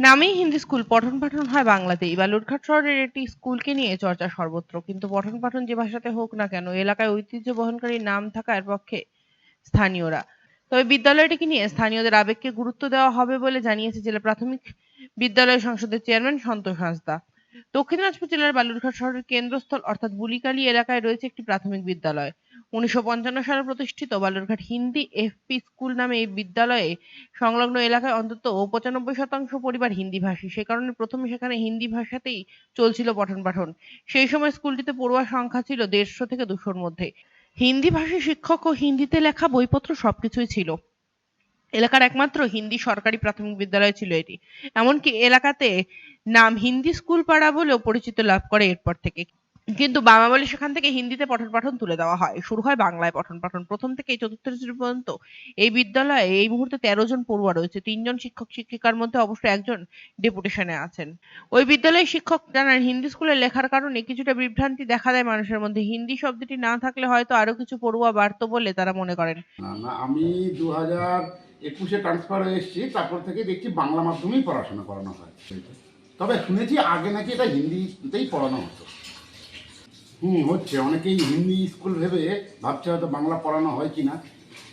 নামেই হিন্দি স্কুল পঠন পাঠন হয় বাংলাতেই বালুরঘাট শহরের একটি স্কুলকে নিয়ে চর্চা সর্বত্র, কিন্তু পঠন পাঠন যে ভাষাতে হোক না কেন, এলাকায় ঐতিহ্য বহনকারী নাম থাকার পক্ষে স্থানীয়রা। তবে বিদ্যালয়টিকে নিয়ে স্থানীয়দের আবেগকে গুরুত্ব দেওয়া হবে বলে জানিয়েছে জেলা প্রাথমিক বিদ্যালয় সংসদের চেয়ারম্যান সন্তোষ হাঁসদা। দক্ষিণ দিনাজপুর জেলার বালুরঘাট শহরের কেন্দ্রস্থল, অর্থাৎ বুলিকালী এলাকায় রয়েছে একটি প্রাথমিক বিদ্যালয়। উনিশশো পঞ্চান্ন সালে প্রতিষ্ঠিত বালুরঘাট হিন্দি এফপি স্কুল নামে এই বিদ্যালয়ে সংলগ্ন এলাকায় অন্তত পঁচানব্বই শতাংশ পরিবার হিন্দি ভাষী। সে কারণে প্রথমে সেখানে হিন্দি ভাষাতেই চলছিল পঠন পাঠন। সেই সময় স্কুলটিতে পড়ুয়ার সংখ্যা ছিল দেড়শো থেকে দুশোর মধ্যে। হিন্দি ভাষী শিক্ষক ও হিন্দিতে লেখা বইপত্র সবকিছুই ছিল। এলাকার একমাত্র হিন্দি সরকারি প্রাথমিক বিদ্যালয় ছিল এটি। এমনকি এলাকাতে নাম হিন্দি স্কুল পাড়া বলেও পরিচিত লাভ করে এরপর থেকে। কিন্তু বাবা বলে সেখান থেকে হিন্দিতে পঠন পাঠন তুলে দেওয়া হয়। শুরু হয় বাংলায় পঠন পাঠন। প্রথম থেকে চতুর্থ শ্রেণি পর্যন্ত এই বিদ্যালয়ে এই মুহূর্তে তেরো জন পড়ুয়া রয়েছে। তিনজন শিক্ষক শিক্ষিকার মধ্যে অবশ্য একজন ডেপুটেশনে আছেন। ওই বিদ্যালয়ের শিক্ষক জানান, হিন্দি স্কুলে লেখার কারণে কিছুটা বিভ্রান্তি দেখা দেয় মানুষের মধ্যে। হিন্দি শব্দটি না থাকলে হয়তো আরও কিছু পড়ুয়া বাড়তো বলে তারা মনে করেন। আমি দু হাজার একুশে ট্রান্সফার হয়ে এসেছি, তারপর থেকে দেখছি বাংলা মাধ্যমেই পড়াশোনা করানো হয়। তবে শুনেছি আগে নাকি এটা হিন্দিতেই পড়ানো হতো। হুম, হচ্ছে। অনেকেই হিন্দি স্কুল ভেবে ভাবছে হয়তো বাংলা পড়ানো হয় কি না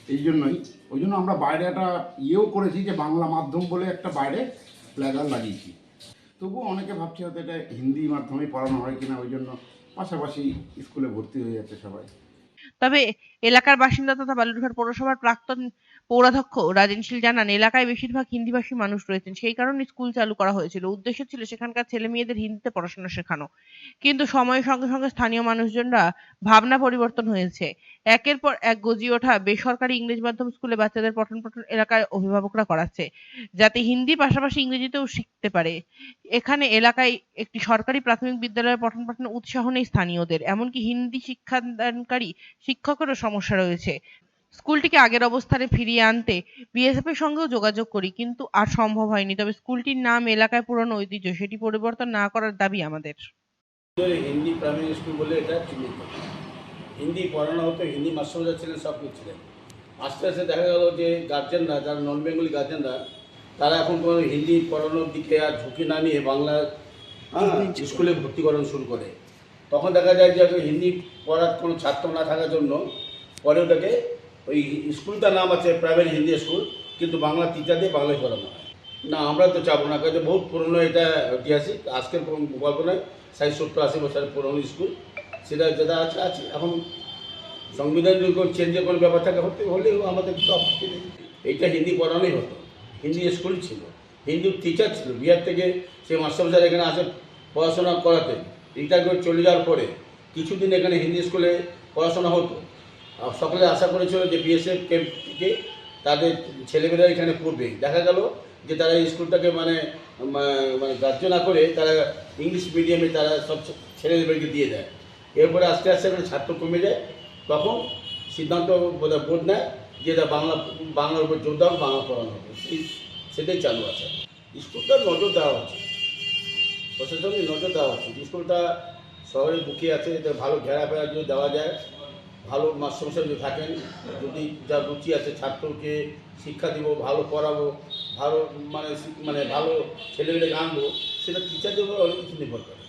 এই জন্যই। ওই জন্য আমরা বাইরে একটা ইয়েও করেছি যে বাংলা মাধ্যম বলে একটা বাইরে প্ল্যাগার লাগিয়েছি। তবুও অনেকে ভাবছে হয়তো এটা হিন্দি মাধ্যমেই পড়ানো হয় কি না ওই জন্য পাশাপাশি স্কুলে ভর্তি হয়ে যাচ্ছে সবাই। তবে এলাকার বাসিন্দা তথা বালুরঘাট পৌরসভার প্রাক্তন পৌরাধ্যক্ষ রাজনশীল জানান, এলাকায় বেশিরভাগ হিন্দিভাষী মানুষ রয়েছেন। সেই কারণে স্কুল চালু করা হয়েছিল। উদ্দেশ্য ছিল সেখানকার ছেলে মেয়েদের হিন্দিতে পড়াশোনা শেখানো। কিন্তু সময়ের সঙ্গে সঙ্গে স্থানীয় মানুষজনরা ভাবনা পরিবর্তন হয়েছে। একের পর এক গজিয়ে ওঠা বেসরকারি ইংরেজি মাধ্যম স্কুলে বাচ্চাদের পঠন পাঠন এলাকায় অভিভাবকরা করাচ্ছে, যাতে হিন্দি পাশাপাশি ইংরেজিতেও শিখতে পারে। এখানে এলাকায় একটি সরকারি প্রাথমিক বিদ্যালয়ের পঠন পাঠনে উৎসাহ নেই স্থানীয়দের, এমনকি হিন্দি শিক্ষাদানকারী শিক্ষকেরও সমস্যা রয়েছে। স্কুলটিকে আগের অবস্থানে ফিরিয়ে আনতে বিএসএফ এর সঙ্গেও যোগাযোগ করি, কিন্তু আর সম্ভব হয়নি। তবে স্কুলটির নাম এলাকায় পুরনো ঐতিহ্য, সেটি পরিবর্তন না করার দাবি আমাদের। হিন্দি প্রাইমারি স্কুল বলে এটা চিহ্নিত। হিন্দি পড়ানো হতো হিন্দি মাস্টাররা ছিলেন সব কিছু ছিলেন আস্তে আস্তে দেখা গেল যে গার্জেনরা যারা নন বেঙ্গলি গার্জেনরা তারা এখন কোনো হিন্দি পড়ানোর দিকে আর ঝুঁকি না নিয়ে বাংলা হ্যাঁ, স্কুলে ভর্তিকরণ শুরু করে। তখন দেখা যায় যে হিন্দি পড়ার কোনো ছাত্র না থাকার জন্য পরে ওটাকে ওই স্কুলটার নাম আছে প্রাইভেট হিন্দি স্কুল কিন্তু বাংলা টিচার দিয়ে বাংলায় পড়ানো হয়। না আমরা তো চাবো না কাজে বহুত পুরনো এটা ঐতিহাসিক আজকের কোনো গল্প নয়। ষাট সত্তর আশি বছরের পুরনো স্কুল। সেটা যেটা আছে আছে। এখন সংবিধান যদি কোনো চেঞ্জের কোনো ব্যাপার থাকে, হতে হলেও আমাদের সব এইটা হিন্দি পড়ানোই হতো। হিন্দি স্কুল ছিল। হিন্দি টিচার ছিল। বিহার থেকে সে মাস্টারমশাই এখানে আসে পড়াশোনা করাতে। রিটায়ার করে চলে যাওয়ার পরে কিছুদিন এখানে হিন্দি স্কুলে পড়াশোনা হতো। সকলে আশা করেছিল যে বিএসএফ ক্যাম্প থেকে তাদের ছেলেমেয়েরা এখানে পড়বে। দেখা গেল যে তারা স্কুলটাকে মানে মানে গ্রাহ্য না করে তারা ইংলিশ মিডিয়ামে তারা সব ছে- ছেলেদেরকে দিয়ে দেয়। এরপরে আস্তে আস্তে এখানে ছাত্র কমে যায় তখন সিদ্ধান্ত বোর্ড নেয় যে এটা বাংলা, বাংলার উপর জোর দেওয়া বাংলা পড়ানো হবে সেটাই চালু আছে। স্কুলটার নজর দেওয়া হচ্ছে প্রশাসনিক নজর দেওয়া হচ্ছে স্কুলটা শহরের বুকে আছে এতে ভালো ঘেরা ফেরা যদি দেওয়া যায়, ভালো মাস্টারমশাই যদি থাকেন, যদি যা রুচি আছে ছাত্রকে শিক্ষা দিব, ভালো পড়াবো, ভালো মানে মানে ভালো ছেলেমেয়েকে আনব সেটা টিচারদের উপর অনেক কিছু নির্ভর করে।